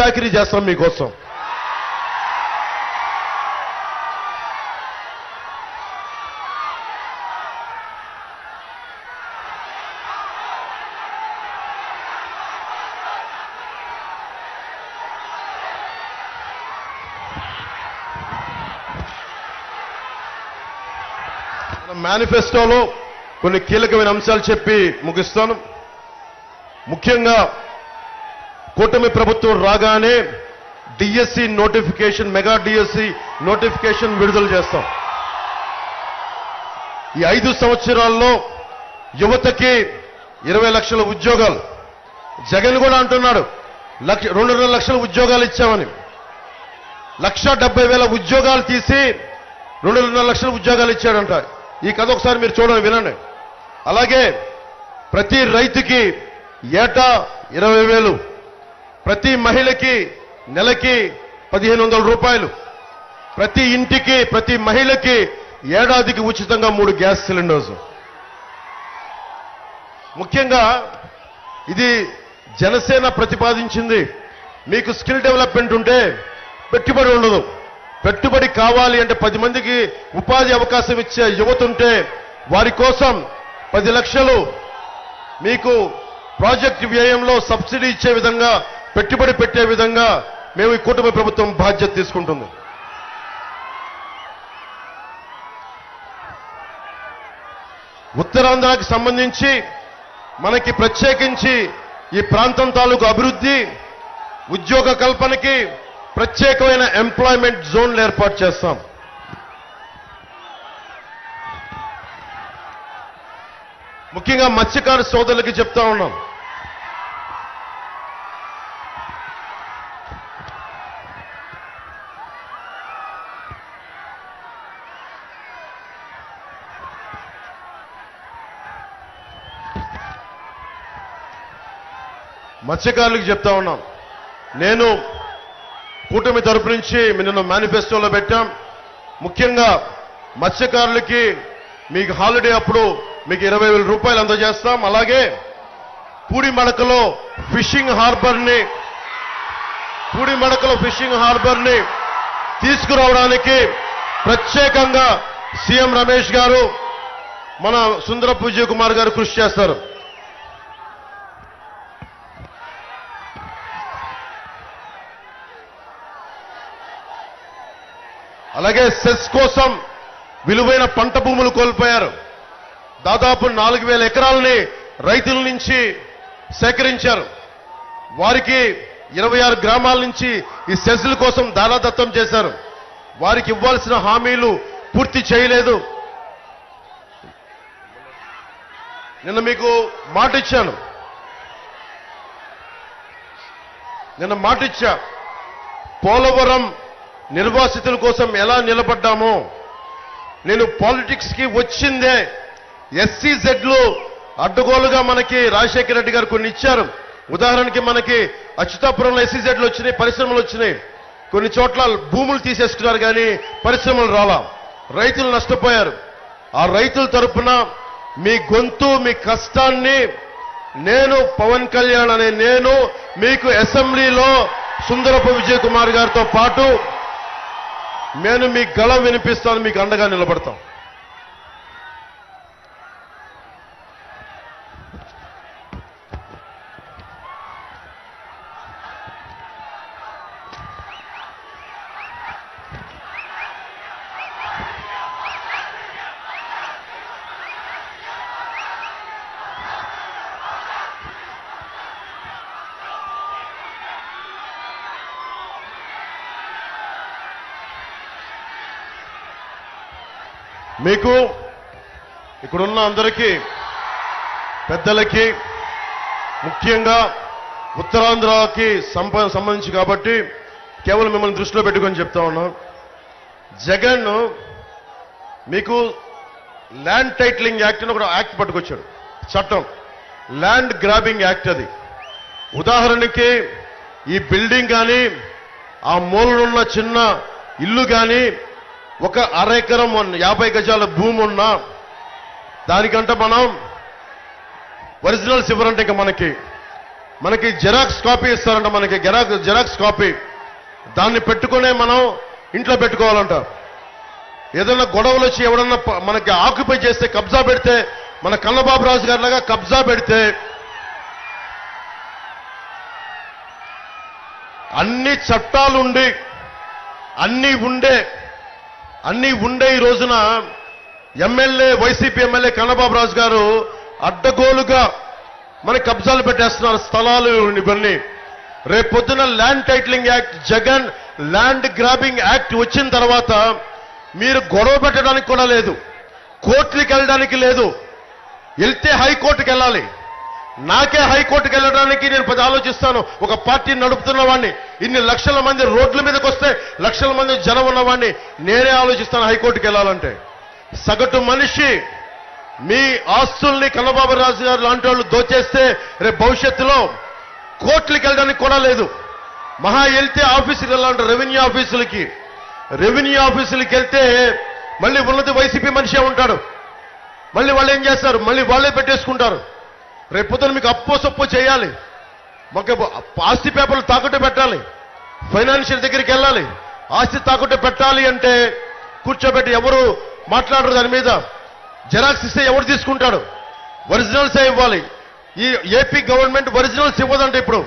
చాకరీ చేస్తాం మీకోసం. మేనిఫెస్టోలో కొన్ని కీలకమైన అంశాలు చెప్పి ముగిస్తాను. ముఖ్యంగా కూటమి ప్రభుత్వం రాగానే DSC notification mega DSC notification విడుదల చేస్తాం. ఈ ఐదు సంవత్సరాల్లో యువతకి ఇరవై లక్షల ఉద్యోగాలు. జగన్ కూడా అంటున్నాడు లక్ష రెండున్నర లక్షల ఉద్యోగాలు ఇచ్చామని. లక్ష డెబ్బై వేల ఉద్యోగాలు తీసి రెండున్నర లక్షల ఉద్యోగాలు ఇచ్చాడంట. ఈ కథ ఒకసారి మీరు చూడండి వినండి. అలాగే ప్రతి రైతుకి ఏటా ఇరవై వేలు ప్రతి మహిళకి నెలకి పదిహేను వందల రూపాయలు. ప్రతి ఇంటికి ప్రతి మహిళకి ఏడాదికి ఉచితంగా మూడు గ్యాస్ సిలిండర్స్. ముఖ్యంగా ఇది జనసేన ప్రతిపాదించింది. మీకు స్కిల్ డెవలప్మెంట్ ఉంటే పెట్టుబడి ఉండదు. పెట్టుబడి కావాలి అంటే పది మందికి ఉపాధి అవకాశం ఇచ్చే యువత ఉంటే వారి కోసం పది లక్షలు మీకు ప్రాజెక్ట్ వ్యయంలో సబ్సిడీ ఇచ్చే విధంగా పెట్టుబడి పెట్టే విధంగా మేము ఈ కుటుంబ ప్రభుత్వం బాధ్యత తీసుకుంటుంది. ఉత్తరాంధ్రకి సంబంధించి మనకి ప్రత్యేకించి ఈ ప్రాంతం తాలూకు అభివృద్ధి ఉద్యోగ కల్పనకి ప్రత్యేకమైన ఎంప్లాయ్మెంట్ జోన్లు ఏర్పాటు చేస్తాం. ముఖ్యంగా మత్స్యకార సోదరులకి చెప్తా ఉన్నాం. మత్స్యకారులకు చెప్తా ఉన్నాం. నేను కూటమి తరపు నుంచి నిన్న మేనిఫెస్టోలో పెట్టాం. ముఖ్యంగా మత్స్యకారులకి మీకు హాలిడే అప్పుడు మీకు ఇరవై వేల రూపాయలు అందజేస్తాం. అలాగే పూడిమడకలో ఫిషింగ్ హార్బర్ని పూడిమడకలో ఫిషింగ్ హార్బర్ని తీసుకురావడానికి ప్రత్యేకంగా సీఎం రమేష్ గారు మన సుందర విజయ్ కుమార్ గారు కృషి చేస్తారు. అలాగే సెస్ కోసం విలువైన పంట భూములు కోల్పోయారు. దాదాపు నాలుగు వేల ఎకరాలని రైతుల నుంచి సేకరించారు. వారికి ఇరవై ఆరు గ్రామాల నుంచి ఈ సెస్ల కోసం దానాదత్తం చేశారు. వారికి ఇవ్వాల్సిన హామీలు పూర్తి చేయలేదు. నిన్న మీకు మాట ఇచ్చాను. నిన్న మాట ఇచ్చా. పోలవరం నిర్వాసితుల కోసం ఎలా నిలబడ్డామో. నేను పాలిటిక్స్కి వచ్చిందే ఎస్సీ జెడ్లు అడ్డగోలుగా మనకి రాజశేఖర రెడ్డి గారు కొన్ని ఇచ్చారు. ఉదాహరణకి మనకి అచ్యుతాపురంలో ఎస్సీ జెడ్లు వచ్చినాయి పరిశ్రమలు వచ్చినాయి. కొన్ని చోట్ల భూములు తీసేసుకున్నారు కానీ పరిశ్రమలు రాలా. రైతులు నష్టపోయారు. ఆ రైతుల తరపున మీ గొంతు మీ కష్టాన్ని నేను పవన్ కళ్యాణ్ అనే నేను మీకు అసెంబ్లీలో సుందరపు విజయ్ కుమార్ గారితో పాటు నేను మీ గళం వినిపిస్తాను మీకు అండగా నిలబడతాం. మీకు ఇక్కడున్న అందరికీ పెద్దలకి ముఖ్యంగా ఉత్తరాంధ్రకి సంప- సంబంధించి కాబట్టి కేవలం మిమ్మల్ని దృష్టిలో పెట్టుకొని చెప్తా ఉన్నాం. జగన్ మీకు ల్యాండ్ టైటిలింగ్ యాక్ట్ అని ఒక యాక్ట్ పట్టుకొచ్చాడు. చట్టం. ల్యాండ్ గ్రాబింగ్ యాక్ట్ అది. ఉదాహరణకి ఈ బిల్డింగ్ కానీ ఆ మూలనున్న చిన్న ఇల్లు కానీ ఒక అర ఎకరం యాభై గజాల భూమి ఉన్నా దానికంటే మనం ఒరిజినల్స్ ఇవ్వరంటే ఇంకా మనకి మనకి జెరాక్స్ కాపీ ఇస్తారంట మనకి జెరాక్స్ జెరాక్స్ కాపీ. దాన్ని పెట్టుకునే మనం ఇంట్లో పెట్టుకోవాలంట. ఏదైనా గొడవలు వచ్చి ఎవడన్నా మనకి ఆక్యుపై చేస్తే కబ్జా పెడితే మన కన్నబాబు రాజు గారి లాగా కబ్జా పెడితే అన్ని చట్టాలుండి అన్ని ఉండే అన్ని ఉండే ఈ రోజున MLA YCP MLA Kannababu Raju గారు అడ్డగోలుగా మన కబ్జాలు పెట్టేస్తున్నారు స్థలాలు ఇవన్నీ. రేపు land titling act Jagan land grabbing act వచ్చిన తర్వాత మీరు గొడవ పెట్టడానికి కూడా లేదు. కోర్టులకు వెళ్ళడానికి లేదు. వెళ్తే హైకోర్టుకి వెళ్ళాలి. నాకే హైకోర్టుకు వెళ్ళడానికి నేను పది ఆలోచిస్తాను. ఒక పార్టీ నడుపుతున్న వాడిని ఇన్ని లక్షల మంది రోడ్ల మీదకి వస్తే లక్షల మంది జనం ఉన్నవాడిని నేనే ఆలోచిస్తాను హైకోర్టుకు వెళ్ళాలంటే. సగటు మనిషి మీ ఆస్తుల్ని కన్నబాబు రాజు గారు లాంటి వాళ్ళు దోచేస్తే రేపు భవిష్యత్తులో కోర్టులకు వెళ్ళడానికి కూడా లేదు. మహా వెళ్తే ఆఫీసుకి వెళ్ళాలంటే రెవెన్యూ ఆఫీసులకి. రెవెన్యూ ఆఫీసులకి వెళ్తే మళ్ళీ ఉన్నది వైసీపీ మనిషే ఉంటాడు. మళ్ళీ వాళ్ళు ఏం చేస్తారు? మళ్ళీ వాళ్ళే పెట్టేసుకుంటారు. రేపు పొద్దున మీకు అప్పో సొప్పో చేయాలి. మాకు ఆస్తి పేపర్లు తాకట్టు పెట్టాలి. ఫైనాన్షియల్ దగ్గరికి వెళ్ళాలి. ఆస్తి తాకట్టు పెట్టాలి అంటే కూర్చోబెట్టి ఎవరు మాట్లాడరు దాని మీద. జెరాక్స్ ఇస్తే ఎవరు తీసుకుంటాడు? ఒరిజినల్సే ఇవ్వాలి. ఈ ఏపీ గవర్నమెంట్ ఒరిజినల్స్ ఇవ్వదంటే ఇప్పుడు.